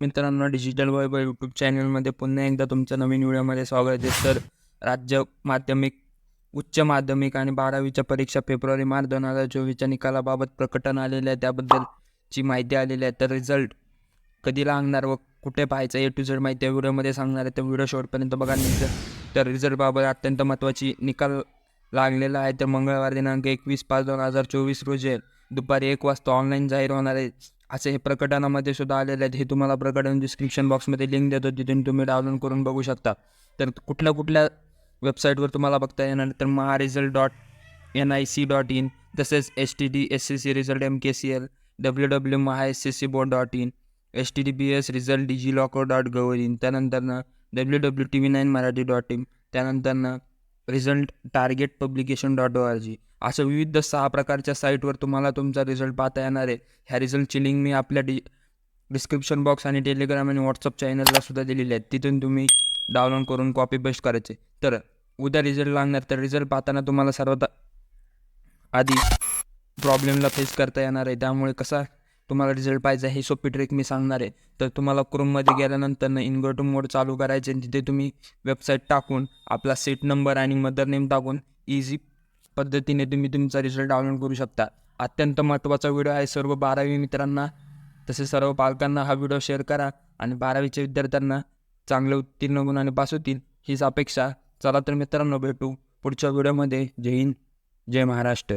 मित्रांनो डिजिटल वैभव यूट्यूब चॅनलमध्ये पुन्हा एकदा तुमचं नवीन व्हिडिओमध्ये स्वागत आहे. तर राज्य माध्यमिक उच्च माध्यमिक आणि बारावीच्या परीक्षा फेब्रुवारी मार्च दोन हजार चोवीसच्या निकालाबाबत प्रकटन आलेलं आहे. त्याबद्दलची माहिती आलेली आहे. तर रिझल्ट कधी लागणार व कुठे पाहायचं ए टू झेड माहिती या व्हिडिओमध्ये सांगणार आहे. तर व्हिडिओ शेवटपर्यंत बघा नंतर तर रिझल्टबाबत अत्यंत महत्त्वाची निकाल लागलेला आहे. तर मंगळवार दिनांक एकवीस पाच दोन हजार चोवीस रोजी दुपारी एक वाजता ऑनलाईन जाहीर होणार आहे. असे हे प्रकटनामध्ये सुद्धा आलेले आहेत. हे तुम्हाला प्रकटन डिस्क्रिप्शन बॉक्समध्ये लिंक देतो. तिथून तुम्ही डाउनलोड करून बघू शकता. तर कुठल्या कुठल्या वेबसाईटवर तुम्हाला बघता येणार? तर Maha result dot N I C dot in तसेच S T D S C C result M K C L W W Maha S C C board dot in S T D B S result digi locker dot gov in त्यानंतरनं W W T V nine Marathi dot in त्यानंतरनं result target publication dot O R G असं विविध सहा प्रकारच्या साईटवर तुम्हाला तुमचा result पाहता येणार आहे. ह्या रिझल्टची लिंक मी आपल्या डि डिस्क्रिप्शन बॉक्स आणि टेलिग्राम आणि व्हॉट्सअप चॅनलला सुद्धा दिलेली आहे तिथून तुम्ही डाउनलोड करून कॉपी पेस्ट करायचे. तर उद्या रिझल्ट लागणार. तर रिझल्ट पाहताना तुम्हाला सर्वात आधी प्रॉब्लेमला फेस करता येणार आहे. त्यामुळे कसा तुम्हाला रिझल्ट पाहिजे हे सोपी ट्रिक मी सांगणार आहे. तर तुम्हाला क्रोममध्ये गेल्यानंतर इन्व्हर्टर मोड चालू करायचे तिथे तुम्ही वेबसाईट टाकून आपला सीट नंबर आणि मदर नेम टाकून इझी पद्धतीने तुम्ही तुमचा रिझल्ट डाउनलोड करू शकता. अत्यंत महत्त्वाचा व्हिडिओ आहे सर्व बारावी मित्रांना. तसेच सर्व पालकांना हा व्हिडिओ शेअर करा आणि बारावीच्या विद्यार्थ्यांना चांगले उत्तीर्ण गुणाने पास होतील हीच अपेक्षा. चला तर मित्रांनो भेटू पुढच्या व्हिडिओमध्ये जय हिंद जय महाराष्ट्र.